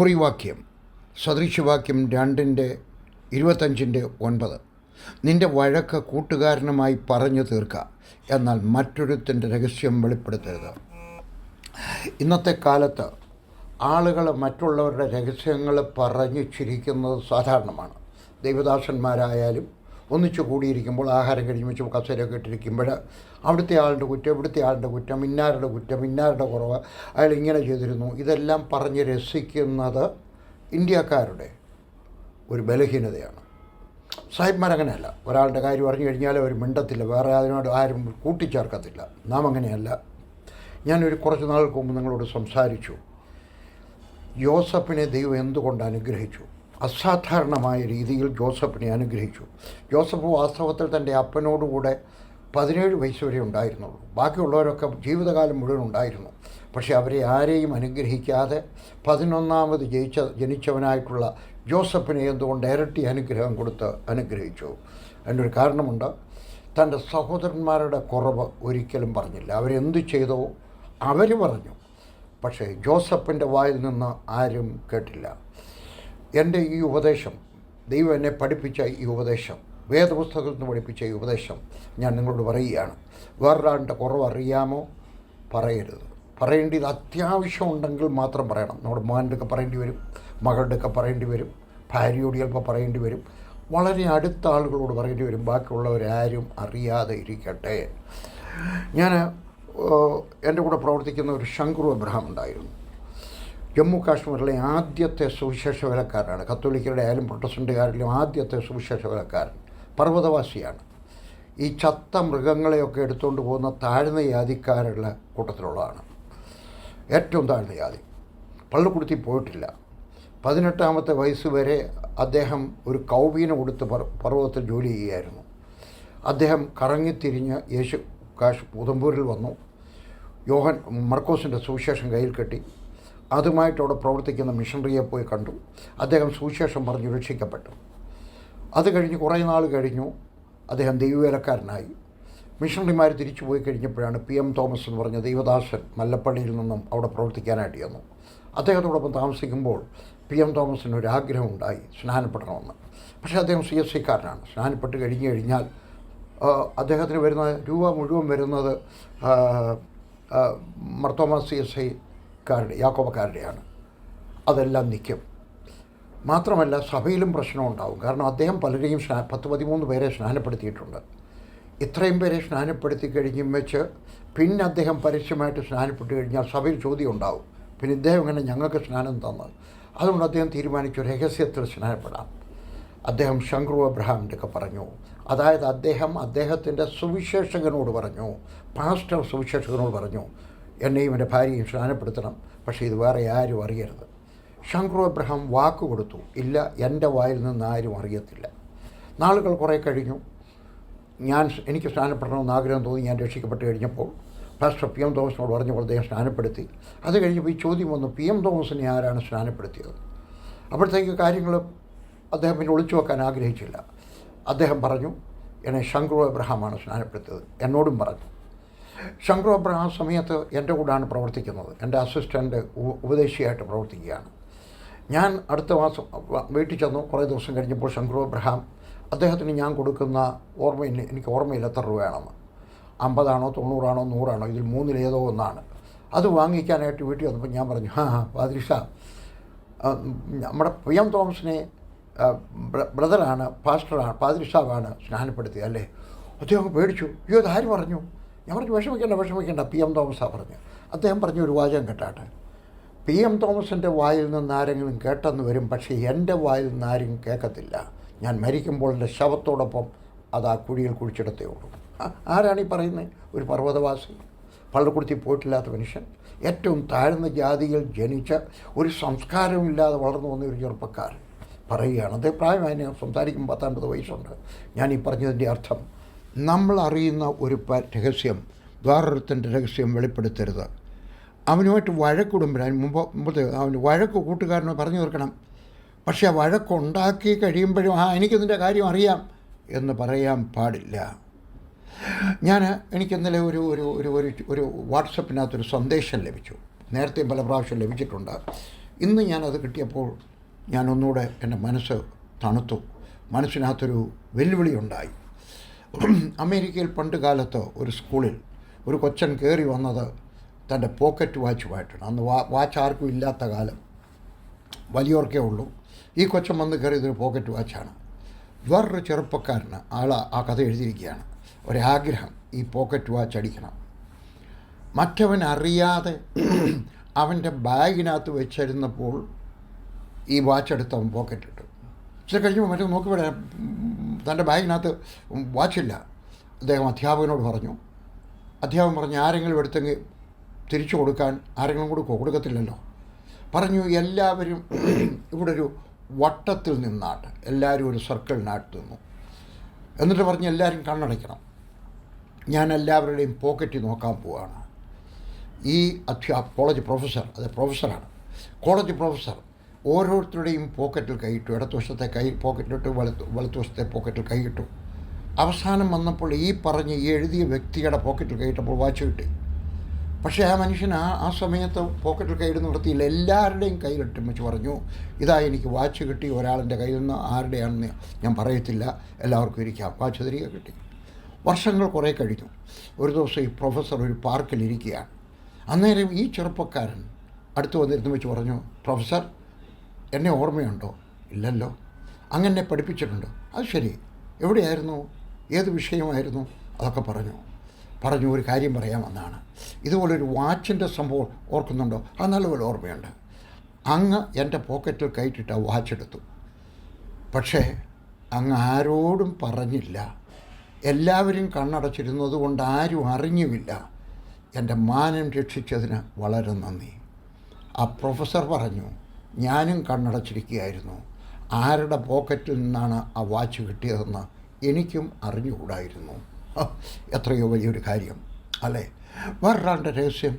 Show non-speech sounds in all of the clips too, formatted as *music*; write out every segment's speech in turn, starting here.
കുറിവാക്യം സദൃശവാക്യം രണ്ടിന്റെ ഇരുപത്തഞ്ചിന്റെ ഒൻപത്. നിന്റെ വഴക്ക് കൂട്ടുകാരനുമായി പറഞ്ഞു തീർക്കുക എന്നാൽ മറ്റൊരുത്തിന്റെ രഹസ്യം വെളിപ്പെടുത്തരുത്. ഇന്നത്തെ കാലത്ത് ആളുകൾ മറ്റുള്ളവരുടെ രഹസ്യങ്ങൾ പറഞ്ഞു ചിരിക്കുന്നത് സാധാരണമാണ്. ദൈവദാസന്മാരായാലും ഒന്നിച്ചു കൂടിയിരിക്കുമ്പോൾ ആഹാരം കഴിഞ്ഞ് വെച്ച് കസേരയൊക്കെ ഇട്ടിരിക്കുമ്പോൾ അവിടുത്തെ ആളുടെ കുറ്റം ഇവിടുത്തെ ആളുടെ കുറ്റം ഇന്നാരുടെ കുറ്റം ഇന്നാരുടെ കുറവ് അയാൾ ഇങ്ങനെ ചെയ്തിരുന്നു. ഇതെല്ലാം പറഞ്ഞ് രസിക്കുന്നത് ഇന്ത്യക്കാരുടെ ഒരു ബലഹീനതയാണ്. സാഹിബ്മാരങ്ങനെയല്ല ഒരാളുടെ കാര്യം പറഞ്ഞു കഴിഞ്ഞാൽ അവർ മിണ്ടത്തില്ല. വേറെ അതിനോട് ആരും കൂട്ടിച്ചേർക്കത്തില്ല. നാം അങ്ങനെയല്ല. ഞാനൊരു കുറച്ച് നാൾക്ക് മുമ്പ് നിങ്ങളോട് സംസാരിച്ചു. യോസഫിനെ ദൈവം എന്തുകൊണ്ട് അനുഗ്രഹിച്ചു? അസാധാരണമായ രീതിയിൽ ജോസഫിനെ അനുഗ്രഹിച്ചു. ജോസഫ് വാസ്തവത്തിൽ തന്റെ അപ്പനോടുകൂടെ പതിനേഴ് വയസ്സ് വരെ ഉണ്ടായിരുന്നുള്ളൂ. ബാക്കിയുള്ളവരൊക്കെ ജീവിതകാലം മുഴുവൻ ഉണ്ടായിരുന്നു. പക്ഷേ അവരെ ആരെയും അനുഗ്രഹിക്കാതെ പതിനൊന്നാമത് ജയിച്ച ജനിച്ചവനായിട്ടുള്ള ജോസഫിനെ എന്തുകൊണ്ട് ഇരട്ടി അനുഗ്രഹം കൊടുത്ത് അനുഗ്രഹിച്ചു? അതിന്റെ ഒരു കാരണമുണ്ട്. തന്റെ സഹോദരന്മാരുടെ കുറവ് ഒരിക്കലും പറഞ്ഞില്ല. അവരെന്ത് ചെയ്തോ അവർ പറഞ്ഞു. പക്ഷേ ജോസഫിന്റെ വായിൽ നിന്ന് ആരും കേട്ടില്ല. എന്റെ ഈ ഉപദേശം ദൈവം എന്നെ പഠിപ്പിച്ച ഈ ഉപദേശം വേദപുസ്തകത്തിൽ നിന്ന് പഠിപ്പിച്ച ഈ ഉപദേശം ഞാൻ നിങ്ങളോട് പറയുകയാണ്. വേറൊരാളുടെ കുറവ് അറിയാമോ പറയരുത്. പറയേണ്ടത് അത്യാവശ്യം ഉണ്ടെങ്കിൽ മാത്രം പറയണം. നമ്മുടെ മകന്റെയൊക്കെ പറയേണ്ടി വരും മകളുടെയൊക്കെ പറയേണ്ടി വരും ഭാര്യയോട് ചിലപ്പോൾ പറയേണ്ടി വരും. വളരെ അടുത്ത ആളുകളോട് പറയേണ്ടി വരും. ബാക്കിയുള്ളവരാരും അറിയാതെ ഇരിക്കട്ടെ. ഞാൻ എന്റെ കൂടെ പ്രവർത്തിക്കുന്ന ഒരു ശങ്കുർ അബ്രഹാം ഉണ്ടായിരുന്നു. ജമ്മു കാശ്മീരിലെ ആദ്യത്തെ സുവിശേഷ വിലക്കാരനാണ്. കത്തോലിക്കരുടെ ആയാലും പ്രൊട്ടസ്റ്റന്റുകാരിലും ആദ്യത്തെ സുവിശേഷ വിലക്കാരൻ പർവതവാസിയാണ്. ഈ ചത്ത മൃഗങ്ങളെയൊക്കെ എടുത്തുകൊണ്ട് പോകുന്ന താഴ്ന്ന ജാതിക്കാരുടെ കൂട്ടത്തിലുള്ളതാണ്. ഏറ്റവും താഴ്ന്ന ജാതി പള്ളിക്കുടുത്തി പോയിട്ടില്ല. പതിനെട്ടാമത്തെ വയസ്സ് വരെ അദ്ദേഹം ഒരു കൗബീനെ കൊടുത്ത് പർവതത്തിൽ ജോലി ചെയ്യുകയായിരുന്നു. അദ്ദേഹം കറങ്ങിത്തിരിഞ്ഞ് യേശു കാശ് ഉദംപൂരിൽ വന്നു. യോഹൻ മർക്കോസിന്റെ സുവിശേഷം കയ്യിൽ കെട്ടി. അതുമായിട്ട് അവിടെ പ്രവർത്തിക്കുന്ന മിഷണറിയെ പോയി കണ്ടു. അദ്ദേഹം സുവിശേഷം പറഞ്ഞു രക്ഷിക്കപ്പെട്ടു. അത് കഴിഞ്ഞ് കുറേ നാൾ കഴിഞ്ഞു. അദ്ദേഹം ദൈവവേലക്കാരനായി. മിഷണറിമാർ തിരിച്ചു പോയി കഴിഞ്ഞപ്പോഴാണ് പി എം തോമസ് എന്ന് പറഞ്ഞ ദൈവദാസൻ മല്ലപ്പള്ളിയിൽ നിന്നും അവിടെ പ്രവർത്തിക്കാനായിട്ട് ചെന്നു. അദ്ദേഹത്തോടൊപ്പം താമസിക്കുമ്പോൾ പി എം തോമസിന് ഒരു ആഗ്രഹം ഉണ്ടായി സ്നാനപ്പെടണമെന്ന്. പക്ഷേ അദ്ദേഹം സി എസ് സിക്കാരനാണ്. സ്നാനപ്പെട്ട് കഴിഞ്ഞു കഴിഞ്ഞാൽ അദ്ദേഹത്തിന് വരുന്ന രൂപ മുഴുവൻ വരുന്നത് മർത്തോമ സി എസ് ഐക്കാരുടെ യാക്കോബക്കാരുടെയാണ്. അതെല്ലാം നിൽക്കും മാത്രമല്ല സഭയിലും പ്രശ്നമുണ്ടാവും കാരണം അദ്ദേഹം പലരെയും സ്നാ പത്ത് പതിമൂന്ന് പേരെ സ്നാനപ്പെടുത്തിയിട്ടുണ്ട്. ഇത്രയും പേരെ സ്നാനപ്പെടുത്തി കഴിഞ്ഞും വെച്ച് പിന്നെ അദ്ദേഹം പരസ്യമായിട്ട് സ്നാനപ്പെട്ട് കഴിഞ്ഞാൽ സഭയിൽ ചോദ്യം ഉണ്ടാവും. പിന്നെ ഇദ്ദേഹം ഇങ്ങനെ ഞങ്ങൾക്ക് സ്നാനം തന്നത് അതുകൊണ്ട് അദ്ദേഹം തീരുമാനിച്ചു രഹസ്യത്തിൽ സ്നാനപ്പെടാം. അദ്ദേഹം ശങ്കു അബ്രഹാമിന്റെ ഒക്കെ പറഞ്ഞു. അതായത് അദ്ദേഹം അദ്ദേഹത്തിന്റെ സുവിശേഷകനോട് പറഞ്ഞു. പാസ്റ്റർ സുവിശേഷകനോട് പറഞ്ഞു. എന്നെയും എന്റെ ഭാര്യയും സ്നാനപ്പെടുത്തണം പക്ഷേ ഇത് വേറെ ആരും അറിയരുത്. ശങ്കു അബ്രഹാം വാക്ക് കൊടുത്തു. ഇല്ല എന്റെ വായിൽ നിന്ന് ആരും അറിയത്തില്ല. നാളുകൾ കുറേ കഴിഞ്ഞു. ഞാൻ എനിക്ക് സ്നാനപ്പെടണമെന്ന് ആഗ്രഹം തോന്നി. ഞാൻ രക്ഷിക്കപ്പെട്ട് കഴിഞ്ഞപ്പോൾ ഫസ്റ്റ് പി എം തോമസിനോട് പറഞ്ഞപ്പോൾ അദ്ദേഹം സ്നാനപ്പെടുത്തി അത് കഴിഞ്ഞപ്പോൾ ഈ ചോദ്യം വന്നു പി എം തോമസിനെ ആരാണ് സ്നാനപ്പെടുത്തിയത് അപ്പോഴത്തേക്ക് കാര്യങ്ങൾ അദ്ദേഹം പിന്നെ ഒളിച്ചു വെക്കാൻ ആഗ്രഹിച്ചില്ല. അദ്ദേഹം പറഞ്ഞു എന്നെ ശങ്കു അബ്രഹാമാണ് സ്നാനപ്പെടുത്തിയത് എന്നോടും പറഞ്ഞു. ശങ്ക്രു ആ സമയത്ത് എന്റെ കൂടാണ് പ്രവർത്തിക്കുന്നത്. എന്റെ അസിസ്റ്റന്റ് ഉപദേശിയായിട്ട് പ്രവർത്തിക്കുകയാണ്. ഞാൻ അടുത്ത മാസം വീട്ടിൽ ചെന്നു. കുറേ ദിവസം കഴിഞ്ഞപ്പോൾ ശങ്കർ അബ്രഹാം അദ്ദേഹത്തിന് ഞാൻ കൊടുക്കുന്ന ഓർമ്മ എനിക്ക് ഓർമ്മയില്ല എത്ര രൂപയാണെന്ന്. അമ്പതാണോ തൊണ്ണൂറാണോ നൂറാണോ ഇതിൽ മൂന്നിലേതോ ഒന്നാണ്. അത് വാങ്ങിക്കാനായിട്ട് വീട്ടിൽ വന്നപ്പോൾ ഞാൻ പറഞ്ഞു ആ ഹാ പാതിരിഷ നമ്മുടെ പി എം തോമസിനെ ബ്രദറാണ് പാസ്റ്ററാണ് പാതിരിഷാവാണ് സ്നാനപ്പെടുത്തിയത് അല്ലേ? അദ്ദേഹം പേടിച്ചു. അയ്യോ അത് ആര് പറഞ്ഞു? ഞാൻ പറഞ്ഞു വിഷമിക്കേണ്ട വിഷമിക്കേണ്ട. പി എം തോമസാണ് പറഞ്ഞു അദ്ദേഹം പറഞ്ഞു ഒരു വാചകം കേട്ടാട്ടെ. പി എം തോമസിന്റെ വായിൽ നിന്ന് ആരെങ്കിലും കേട്ടെന്ന് വരും പക്ഷേ എന്റെ വായിൽ നിന്ന് ആരും കേൾക്കത്തില്ല. ഞാൻ മരിക്കുമ്പോൾ എന്റെ ശവത്തോടൊപ്പം അത് ആ കുഴിയിൽ കുഴിച്ചെടുത്തേ ഉള്ളൂ. ആരാണ് ഈ പറയുന്നത്? ഒരു പർവതവാസി. പള്ളിക്കുടുത്തി പോയിട്ടില്ലാത്ത മനുഷ്യൻ. ഏറ്റവും താഴ്ന്ന ജാതിയിൽ ജനിച്ച ഒരു സംസ്കാരമില്ലാതെ വളർന്നു വന്ന ഒരു ചെറുപ്പക്കാരൻ പറയുകയാണ്. അതേ പ്രായമായി സംസാരിക്കുമ്പോൾ പത്താൻപത് വയസ്സുണ്ട്. ഞാൻ ഈ പറഞ്ഞതിന്റെ അർത്ഥം നമ്മൾ അറിയുന്ന ഒരു രഹസ്യം വേറൊരുത്തന്റെ രഹസ്യം വെളിപ്പെടുത്തരുത്. അവനുമായിട്ട് വഴക്കിടുമ്പോഴാണ് മുമ്പ് മുമ്പത്തെ അവന് വഴക്ക് കൂട്ടുകാരന് പറഞ്ഞു തീർക്കണം. പക്ഷേ ആ വഴക്കുണ്ടാക്കി കഴിയുമ്പോഴും ആ എനിക്കിതിന്റെ കാര്യം അറിയാം എന്ന് പറയാൻ പാടില്ല. ഞാൻ എനിക്കിന്നലെ ഒരു ഒരു ഒരു ഒരു ഒരു വാട്സപ്പിനകത്തൊരു സന്ദേശം ലഭിച്ചു. നേരത്തെ പല പ്രാവശ്യം ലഭിച്ചിട്ടുണ്ട്. ഇന്ന് ഞാനത് കിട്ടിയപ്പോൾ ഞാൻ ഒന്നുകൂടെ എന്റെ മനസ്സ് തണുത്തു. മനസ്സിനകത്തൊരു വെല്ലുവിളി ഉണ്ടായി *clears throat* അമേരിക്കയിൽ പണ്ട് കാലത്ത് ഒരു സ്കൂളിൽ ഒരു കൊച്ചൻ കയറി വന്നത് തന്റെ പോക്കറ്റ് വാച്ചുമായിട്ടാണ്. അന്ന് വാ വാച്ച് ആർക്കും ഇല്ലാത്ത കാലം. വലിയവർക്കേ ഉള്ളൂ. ഈ കൊച്ചൻ വന്ന് കയറിയതൊരു പോക്കറ്റ് വാച്ചാണ്. വേറൊരു ചെറുപ്പക്കാരന് ആൾ ആ കഥ എഴുതിയിരിക്കുകയാണ്. ഒരാഗ്രഹം ഈ പോക്കറ്റ് വാച്ച് അടിക്കണം. മറ്റവൻ അറിയാതെ *clears throat* അവന്റെ ബാഗിനകത്ത് വെച്ചിരുന്നപ്പോൾ ഈ വാച്ച് എടുത്ത് അവൻ പോക്കറ്റിട്ടു. ഇച്ചിരി കഴിഞ്ഞപ്പോൾ മറ്റേ നോക്കി വരാം തന്റെ ബാഗിനകത്ത് വാച്ചില്ല. അദ്ദേഹം അധ്യാപകനോട് പറഞ്ഞു അധ്യാപകൻ പറഞ്ഞു ആരെങ്കിലും എടുത്തെങ്കിൽ തിരിച്ചു കൊടുക്കാൻ ആരെങ്കിലും കൂടി കൊടുക്കത്തില്ലല്ലോ. പറഞ്ഞു എല്ലാവരും ഇവിടെ ഒരു വട്ടത്തിൽ നിന്നാട്ട് എല്ലാവരും ഒരു സർക്കിളിനകത്ത് നിന്നു. എന്നിട്ട് പറഞ്ഞ് എല്ലാവരും കണ്ണടയ്ക്കണം. ഞാൻ എല്ലാവരുടെയും പോക്കറ്റ് നോക്കാൻ പോവുകയാണ് ഈ അധ്യാ കോളേജ് പ്രൊഫസർ അത് പ്രൊഫസറാണ് കോളേജ് പ്രൊഫസർ ഓരോരുത്തരുടെയും പോക്കറ്റിൽ കൈയിട്ടു ഇടതുവശത്തെ കൈ പോക്കറ്റിലിട്ട് വലത്ത് വലത്തുവശത്തെ പോക്കറ്റിൽ കൈയിട്ടു അവസാനം വന്നപ്പോൾ ഈ പറഞ്ഞ് ഈ എഴുതിയ വ്യക്തിയുടെ പോക്കറ്റിൽ കൈയിട്ടപ്പോൾ വാച്ച് കിട്ടി. പക്ഷേ ആ മനുഷ്യൻ ആ ആ സമയത്ത് പോക്കറ്റിൽ കൈയിട് നിർത്തിയില്ല എല്ലാവരുടെയും കയ്യിലിട്ട് വെച്ച് പറഞ്ഞു. ഇതാ എനിക്ക് വാച്ച് കിട്ടി ഒരാളിന്റെ കയ്യിൽ നിന്ന് ആരുടെയാണെന്ന് ഞാൻ പറയത്തില്ല. എല്ലാവർക്കും ഇരിക്കാം. വാച്ച് തിരികെ കിട്ടി. വർഷങ്ങൾ കുറേ കഴിഞ്ഞു. ഒരു ദിവസം ഈ പ്രൊഫസർ ഒരു പാർക്കിൽ ഇരിക്കുകയാണ്. അന്നേരം ഈ ചെറുപ്പക്കാരൻ അടുത്ത് വന്നിരുന്നു വെച്ച് പറഞ്ഞു പ്രൊഫസർ എന്നെ ഓർമ്മയുണ്ടോ? ഇല്ലല്ലോ. അങ്ങനെ പഠിപ്പിച്ചിട്ടുണ്ട്. അത് ശരി. എവിടെയായിരുന്നു? ഏത് വിഷയമായിരുന്നു? അതൊക്കെ പറഞ്ഞു. പറഞ്ഞു ഒരു കാര്യം പറയാമെന്നാണ് ഇതുപോലൊരു വാച്ചിന്റെ സംഭവം ഓർക്കുന്നുണ്ടോ? അത് നല്ലപോലെ ഓർമ്മയുണ്ട്. അങ്ങ് എന്റെ പോക്കറ്റിൽ കയറ്റിട്ട് വാച്ച് എടുത്തു പക്ഷേ അങ്ങ് ആരോടും പറഞ്ഞില്ല. എല്ലാവരും കണ്ണടച്ചിരുന്നത് കൊണ്ട് ആരും അറിഞ്ഞുമില്ല. എന്റെ മാനം രക്ഷിച്ചതിന് വളരെ നന്ദി. ആ പ്രൊഫസർ പറഞ്ഞു ഞാനും കണ്ണടച്ചിരിക്കുകയായിരുന്നു. ആരുടെ പോക്കറ്റിൽ നിന്നാണ് ആ വാച്ച് കിട്ടിയതെന്ന് എനിക്കും അറിഞ്ഞുകൂടായിരുന്നു. എത്രയോ വലിയൊരു കാര്യം അല്ലേ? വേറൊരാളുടെ രഹസ്യം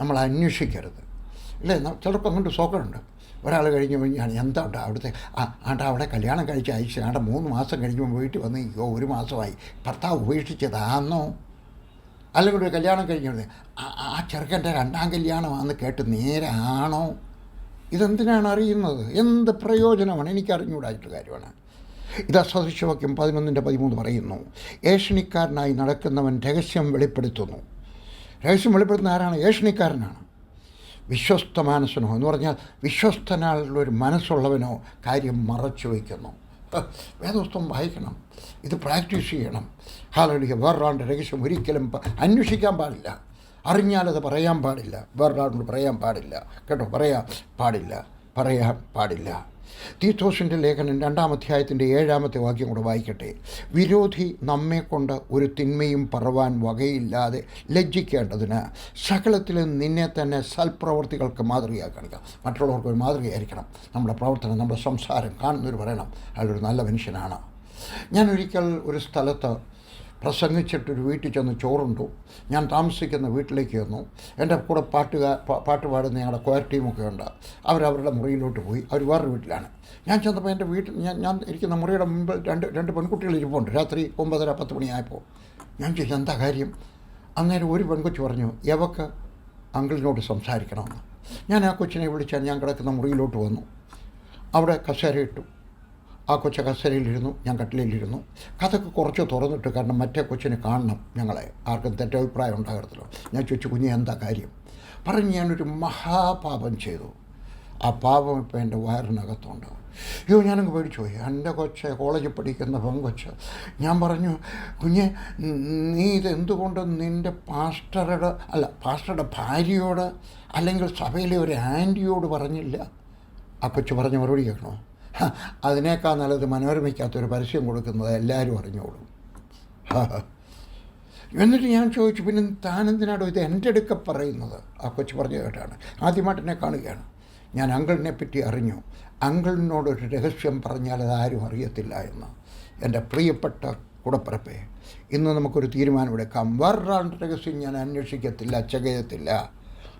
നമ്മൾ അന്വേഷിക്കരുത്. അല്ലേ ചിലപ്പോൾ അങ്ങോട്ട് സോക്കറുണ്ട്. ഒരാൾ കഴിഞ്ഞ് കഴിഞ്ഞാണ് എന്താ ഉണ്ട് അവിടുത്തെ ആ അവിടെ കല്യാണം കഴിച്ച് അയച്ചു ആണ്ട മൂന്ന് മാസം കഴിഞ്ഞപ്പോൾ വീട്ടിൽ വന്ന് അയ്യോ ഒരു മാസമായി. ഭർത്താവ് ഉപേക്ഷിച്ചതാന്നോ? അല്ലെങ്കിൽ ഒരു കല്യാണം കഴിഞ്ഞത് ആ- ചെറുക്കന്റെ രണ്ടാം കല്യാണമാണെന്ന് കേട്ട് നേരെ ആണോ ഇതെന്തിനാണ് അറിയുന്നത്? എന്ത് പ്രയോജനമാണ്? എനിക്ക് അറിഞ്ഞുകൂടായിട്ട് കാര്യമാണ്. ഇത് അസദൃശ്യവാക്യം പതിനൊന്നിന്റെ പതിമൂന്ന് പറയുന്നു. ഏഷണിക്കാരനായി നടക്കുന്നവൻ രഹസ്യം വെളിപ്പെടുത്തുന്നു. രഹസ്യം വെളിപ്പെടുത്തുന്ന ആരാണ്? ഏഷണിക്കാരനാണ്. വിശ്വസ്ത മനസ്സിനോ എന്ന് പറഞ്ഞാൽ വിശ്വസ്തനായുള്ള ഒരു മനസ്സുള്ളവനോ കാര്യം മറച്ചു വയ്ക്കുന്നു. വേദോസ്തം വായിക്കണം. ഇത് പ്രാക്ടീസ് ചെയ്യണം. ഹാലടിക്കുക വേറൊരാളുടെ രഹസ്യം ഒരിക്കലും അന്വേഷിക്കാൻ പാടില്ല. അറിഞ്ഞാലത് പറയാൻ പാടില്ല. വേറൊരാളോട് പറയാൻ പാടില്ല. കേട്ടോ? പറയാൻ പാടില്ല. പറയാൻ പാടില്ല. തീത്തോസിന്റെ ലേഖനം രണ്ടാം അധ്യായത്തിന്റെ ഏഴാമത്തെ വാക്യം കൂടെ വായിക്കട്ടെ. വിരോധി നമ്മെക്കൊണ്ട് ഒരു തിന്മയും പറവാൻ വകയില്ലാതെ ലജ്ജിക്കേണ്ടതിന് സകലത്തിലും നിന്നെ തന്നെ സൽപ്രവർത്തികൾക്ക് മാതൃകയായി കാണിക്കുക മറ്റുള്ളവർക്ക് ഒരു മാതൃകയായിരിക്കണം. നമ്മുടെ പ്രവർത്തനം നമ്മുടെ സംസാരം കാണുന്നവർ പറയണം. അയാളൊരു നല്ല മനുഷ്യനാണ്. ഞാൻ ഒരിക്കൽ ഒരു സ്ഥലത്ത് പ്രസംഗിച്ചിട്ടൊരു വീട്ടിൽ ചെന്ന് ചോറുണ്ടു. ഞാൻ താമസിക്കുന്ന വീട്ടിലേക്ക് വന്നു എന്റെ കൂടെ പാട്ടുകാ പാ- പാട്ട് പാടുന്ന ഞങ്ങളുടെ കോയർ ടീമൊക്കെ ഉണ്ട്. അവരവരുടെ മുറിയിലോട്ട് പോയി. അവർ വേറൊരു വീട്ടിലാണ്. ഞാൻ ചെന്നപ്പോൾ എന്റെ വീട്ടിൽ ഞാൻ ഞാൻ ഇരിക്കുന്ന മുറിയുടെ മുമ്പിൽ രണ്ട് രണ്ട് പെൺകുട്ടികൾ ഇരിപ്പുണ്ട്. രാത്രി ഒമ്പതര പത്ത് മണിയായപ്പോൾ ഞാൻ ചോദിച്ചു എന്താ കാര്യം? അന്നേരം ഒരു പെൺകൊച്ചു പറഞ്ഞു എവക്ക് അങ്കിളിനോട് സംസാരിക്കണമെന്ന്. ഞാൻ ആ കൊച്ചിനെ വിളിച്ചാൽ ഞാൻ കിടക്കുന്ന മുറിയിലോട്ട് വന്നു. അവിടെ കസേര ഇട്ടു ആ കൊച്ച കസേരയിലിരുന്നു ഞാൻ കട്ടിലിരുന്നു കഥക്ക് കുറച്ച് തുറന്നിട്ട് കാരണം മറ്റേ കൊച്ചിനെ കാണണം ഞങ്ങളെ. ആർക്കും തെറ്റഭിപ്രായം ഉണ്ടാകരുതല്ലോ. ഞാൻ ചോദിച്ചു കുഞ്ഞ് എന്താ കാര്യം? പറഞ്ഞ് ഞാനൊരു മഹാപാപം ചെയ്തു. ആ പാപം ഇപ്പോൾ എന്റെ വയറിനകത്തുണ്ട്. അയ്യോ ഞാനങ്ങ് പേടിച്ചു പോയി എന്റെ കൊച്ച് കോളേജിൽ പഠിക്കുന്ന പെങ്കൊച്ച് ഞാൻ പറഞ്ഞു കുഞ്ഞെ നീ ഇതെന്തുകൊണ്ട് നിന്റെ പാസ്റ്ററുടെ അല്ല പാസ്റ്ററുടെ ഭാര്യയോട് അല്ലെങ്കിൽ സഭയിലെ ഒരു ആന്റിയോട് പറഞ്ഞില്ല? ആ കൊച്ചു പറഞ്ഞ മറുപടി കേൾക്കണോ? അതിനേക്കാൾ നല്ലത് മനോരമയ്ക്കകത്തൊരു പരസ്യം കൊടുക്കുന്നത് എല്ലാവരും അറിഞ്ഞോളും. എന്നിട്ട് ഞാൻ ചോദിച്ചു പിന്നെ താനെന്തിനാണോ ഇത് എന്റെ അടുക്ക പറയുന്നത്? ആ കൊച്ചു പറഞ്ഞു കേട്ടാണ്. ആദ്യമായിട്ട് എന്നെ കാണുകയാണ്. ഞാൻ അങ്കിളിനെ പറ്റി അറിഞ്ഞു. അങ്കിളിനോടൊരു രഹസ്യം പറഞ്ഞാൽ അത് ആരും അറിയത്തില്ല എന്ന്. എന്റെ പ്രിയപ്പെട്ട കുടപ്പിറപ്പേ ഇന്ന് നമുക്കൊരു തീരുമാനമെടുക്കാം വേറൊരാളുടെ രഹസ്യം ഞാൻ അന്വേഷിക്കത്തില്ല ചകയത്തില്ല.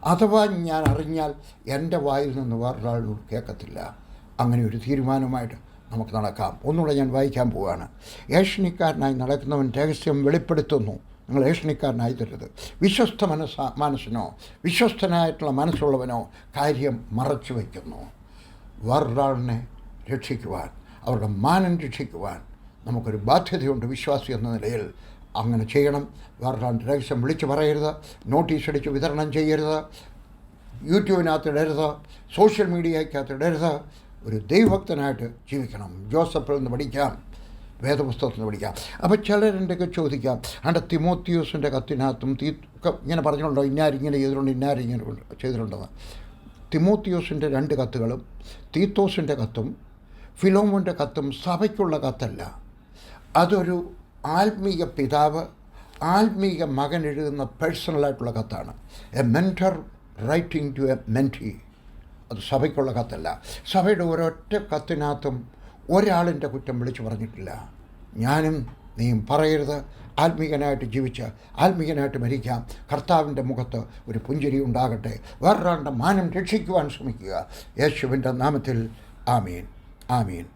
അഥവാ ഞാൻ അറിഞ്ഞാൽ എന്റെ വായിൽ നിന്ന് വേറൊരാളോട് കേൾക്കത്തില്ല. അങ്ങനെ ഒരു തീരുമാനമായിട്ട് നമുക്ക് നടക്കാം. ഒന്നുകൂടെ ഞാൻ വായിക്കാൻ പോവുകയാണ് ഏഷണിക്കാരനായി നടക്കുന്നവൻ രഹസ്യം വെളിപ്പെടുത്തുന്നു. നിങ്ങൾ ഏഷണിക്കാരനായി തരുത് വിശ്വസ്ത മനസ്സ മനസ്സിനോ വിശ്വസ്തനായിട്ടുള്ള മനസ്സുള്ളവനോ കാര്യം മറച്ചു വയ്ക്കുന്നു. വേറൊരാളിനെ രക്ഷിക്കുവാൻ അവരുടെ മാനം രക്ഷിക്കുവാൻ നമുക്കൊരു ബാധ്യതയുണ്ട് വിശ്വാസി എന്ന നിലയിൽ. അങ്ങനെ ചെയ്യണം. വേറൊരാളുടെ രഹസ്യം വിളിച്ചു പറയരുത്. നോട്ടീസ് അടിച്ച് വിതരണം ചെയ്യരുത്. യൂട്യൂബിനകത്ത് ഇടരുത്. സോഷ്യൽ മീഡിയക്കകത്ത് ഇടരുത്. ഒരു ദൈവഭക്തനായിട്ട് ജീവിക്കണം. ജോസഫിൽ നിന്ന് പഠിക്കാം. വേദപുസ്തകത്തിൽ നിന്ന് പഠിക്കാം. അപ്പോൾ ചിലരുടെയൊക്കെ ചോദിക്കാം? അണ്ട തിമോത്തിയോസിന്റെ കത്തിനകത്തും തീ ഇങ്ങനെ പറഞ്ഞുകൊണ്ടോ ഇന്നാരിങ്ങനെ ചെയ്തിട്ടുണ്ട് ഇന്നാരിങ്ങനെ ചെയ്തിട്ടുണ്ടെന്ന്. തിമോത്തിയോസിന്റെ രണ്ട് കത്തുകളും തീത്തോസിന്റെ കത്തും ഫിലോമോന്റെ കത്തും സഭയ്ക്കുള്ള കത്തല്ല. അതൊരു ആത്മീയ പിതാവ് ആത്മീയ മകൻ എഴുതുന്ന പേഴ്സണലായിട്ടുള്ള കത്താണ്. A mentor writing to a mentee അത് സഭയ്ക്കുള്ള കത്തല്ല. സഭയുടെ ഒരൊറ്റ കത്തിനകത്തും ഒരാളിന്റെ കുറ്റം വിളിച്ചു പറഞ്ഞിട്ടില്ല. ഞാനും നീയും പറയരുത്. ആത്മീകനായിട്ട് ജീവിച്ച് ആത്മീകനായിട്ട് മരിക്കാം. കർത്താവിന്റെ മുഖത്ത് ഒരു പുഞ്ചിരി ഉണ്ടാകട്ടെ. വേറൊരാളുടെ മാനം രക്ഷിക്കുവാൻ ശ്രമിക്കുക. യേശുവിന്റെ നാമത്തിൽ ആമീൻ. ആമീൻ.